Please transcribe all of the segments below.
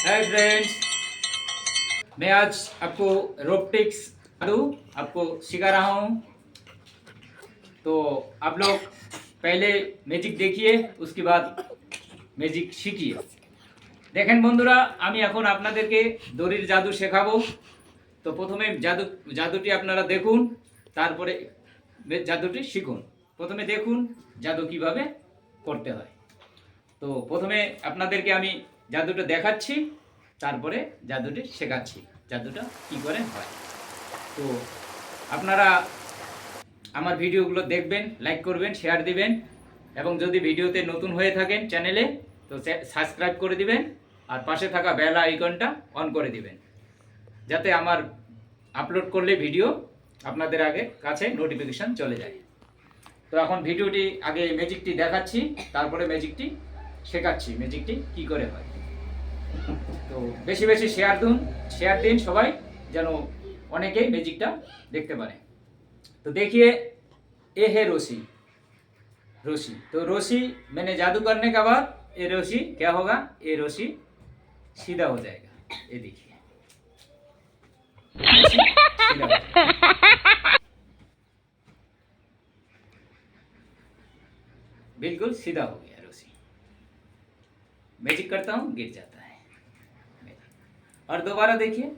Hi friends मैं आज आपको रोबोटिक्स जादू आपको सिखा रहा हूँ तो आप लोग पहले मैजिक देखिए उसके बाद ম্যাজিক শিখিয়ে দেখেন বন্ধুরা আমি এখন আপনাদেরকে দড়ির জাদু শেখাবো তো প্রথমে জাদু জাদুটি আপনারা দেখুন তারপরে মে- জাদুটি শিখুন প্রথমে দেখুন জাদু কিভাবে করতে হয় তো প্রথমে আপনাদেরকে আমি জাদুটা দেখাচ্ছি তারপরে জাদুটি শেখাচ্ছি। জাদুটা কি করে হয়। তো আপনারা আমার ভিডিওগুলো দেখবেন লাইক করবেন শেয়ার দিবেন এবং যদি ভিডিওতে নতুন হয়ে থাকেন চ্যানেলে, তো সাবস্ক্রাইব করে দিবেন আর পাশে থাকা বেল আইকনটা অন করে দিবেন। যাতে আমার আপলোড করলে ভিডিও আপনাদের আগে কাছে নোটিফিকেশন চলে যায়। তো এখন ভিডিওটি আগে ম্যাজিকটি দেখাচ্ছি, তারপরে ম্যাজিকটি শেখাচ্ছি ম্যাজিকটি কি করে হয়। তো বেশি বেশি শেয়ার দিন শেয়ার দিন সবাই যেন অনেকেই ম্যাজিকটা দেখতে পারে तो देखिए ये है रोशी रोशी तो रोशी मैंने जादू करने के बाद ये रोशी क्या होगा ये रोशी सीधा हो जाएगा ये देखिए रोशी सीधा हो जाएगा। बिल्कुल सीधा हो गया रोशी मैजिक करता हूँ गिर जाता है और दोबारा देखिए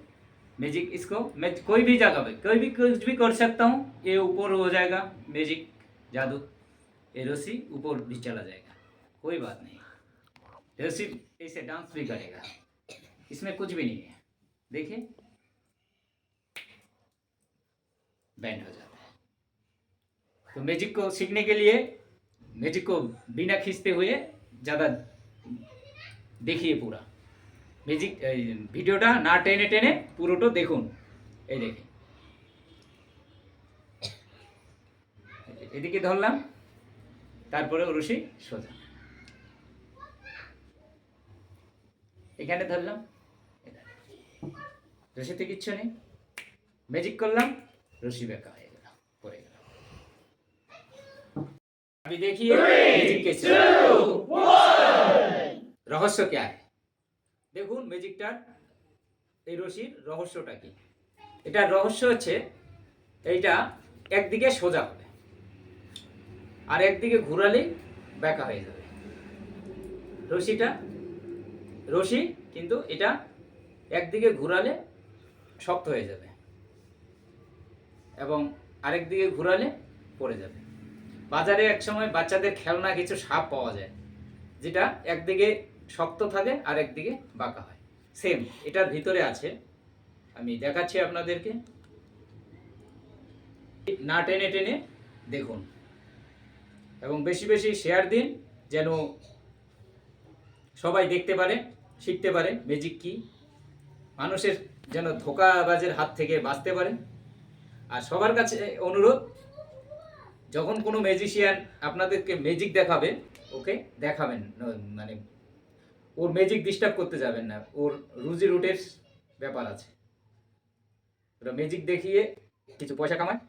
मैजिक इसको मैं कोई भी जगह पे, कोई भी कुछ भी कर सकता हूँ, ये ऊपर हो जाएगा मैजिक जादू, ये रस्सी ऊपर भी चला जाएगा, कोई बात नहीं। रस्सी ऐसे डांस भी करेगा, इसमें कुछ भी नहीं है, देखिए। बैंड हो जाता है। तो मैजिक को सीखने के लिए मैजिक को बिना खींचते हुए, ज़्यादा देखिए पूरा। মিউজিক ভিডিওটা না টেনে টেনে পুরোটা দেখুন। এই দেখে। এদিকে ধরলাম, তারপরে রশি সোজা। এখানে ধরলাম রশিতে কিচ্ছু নেই। ম্যাজিক করলাম, রশি বেকা হয়ে গেল, পড়ে গেল। আমি দেখি রহস্য কে দেখুন ম্যাজিকটার এই রশির রহস্যটা কি? এটার রহস্য হচ্ছে এইটা একদিকে সোজা হবে আর একদিকে ঘুরালেই বেঁকা হয়ে যাবে। রশিটা, রশি কিন্তু এটা একদিকে ঘুরালে শক্ত হয়ে যাবে এবং আরেক দিকে ঘুরালে পড়ে যাবে। বাজারে একসময় বাচ্চাদের খেলনা কিছু সাপ পাওয়া যায়, যেটা একদিকে শক্ত থাকে আর একদিকে বাঁকা হয়। সেম এটার ভিতরে আছে। আমি দেখাচ্ছি আপনাদেরকে। না টেনে টেনে দেখুন। এবং বেশি বেশি শেয়ার দিন, যেন সবাই দেখতে পারে, শিখতে পারে ম্যাজিক কি। মানুষের যেন ধোকাবাজের হাত থেকে বাঁচতে পারে। আর সবার কাছে অনুরোধ, যখন কোনো ম্যাজিশিয়ান আপনাদেরকে ম্যাজিক দেখাবে ওকে দেখাবেন মানে ওর ম্যাজিক ডিস্টার্ব করতে যাবেন না। ওর রুজি রুটের ব্যাপার আছে। ওরা ম্যাজিক দেখিয়ে কিছু পয়সা কামায়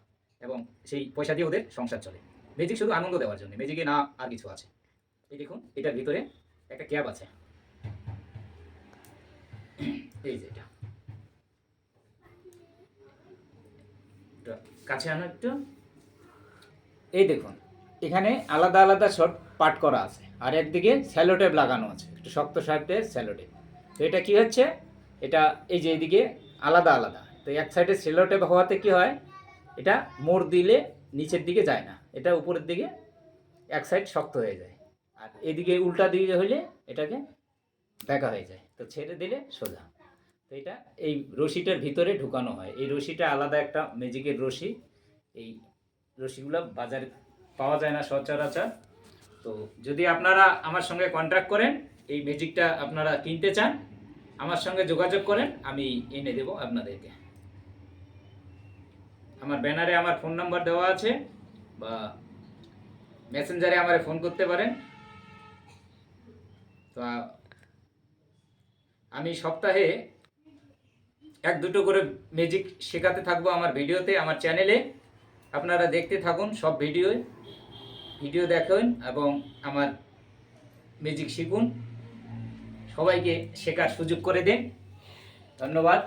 এবং সেই পয়সা দিয়ে ওদের সংসার চলে। ম্যাজিক শুধু আনন্দ দেওয়ার জন্য ম্যাজিকে না আর কিছু আছে। এই দেখুন, এটার ভিতরে একটা ক্যাব আছে। এই যে এটা। কাছে আনো একটু। এই দেখুন, এখানে আলাদা আলাদা সব পার্ট করা আছে। আর একদিকে স্যালোটেপ লাগানো আছে। একটু শক্ত সাইডে স্যালোটেপ। তো এটা কি হচ্ছে? এটা এই যে এইদিকে আলাদা আলাদা। তো এক সাইডে স্যালোটেপ হওয়াতে কি হয়? এটা মোড় দিলে নিচের দিকে যায় না। এটা উপরের দিকে এক সাইড শক্ত হয়ে যায়। আর এদিকে উল্টা দিকে হলে এটাকে দেখা হয়ে যায়। তো ছেড়ে দিলে সোজা। তো এটা এই রশিটার ভিতরে ঢুকানো হয়। এই রশিটা আলাদা একটা ম্যাজিকের রশি। এই রশিগুলো বাজারে পাওয়া যায় না সচরাচর। তো যদি আপনারা আমার সঙ্গে কন্ট্যাক্ট করেন এই ম্যাজিকটা আপনারা কিনতে চান, আমার সঙ্গে যোগাযোগ করেন, আমি এনে দেব আপনাদেরকে। আমার ব্যানারে আমার ফোন নাম্বার দেওয়া আছে, বা মেসেঞ্জারে আমারে ফোন করতে পারেন। তো, আমি সপ্তাহে এক দুটো করে ম্যাজিক শেখাতে থাকব আমার ভিডিওতে, আমার চ্যানেলে। আপনারা দেখতে থাকুন সব ভিডিও ভিডিও দেখুন এবং আমার ম্যাজিক শিখুন। সবাইকে শেখার সুযোগ করে দিন। ধন্যবাদ।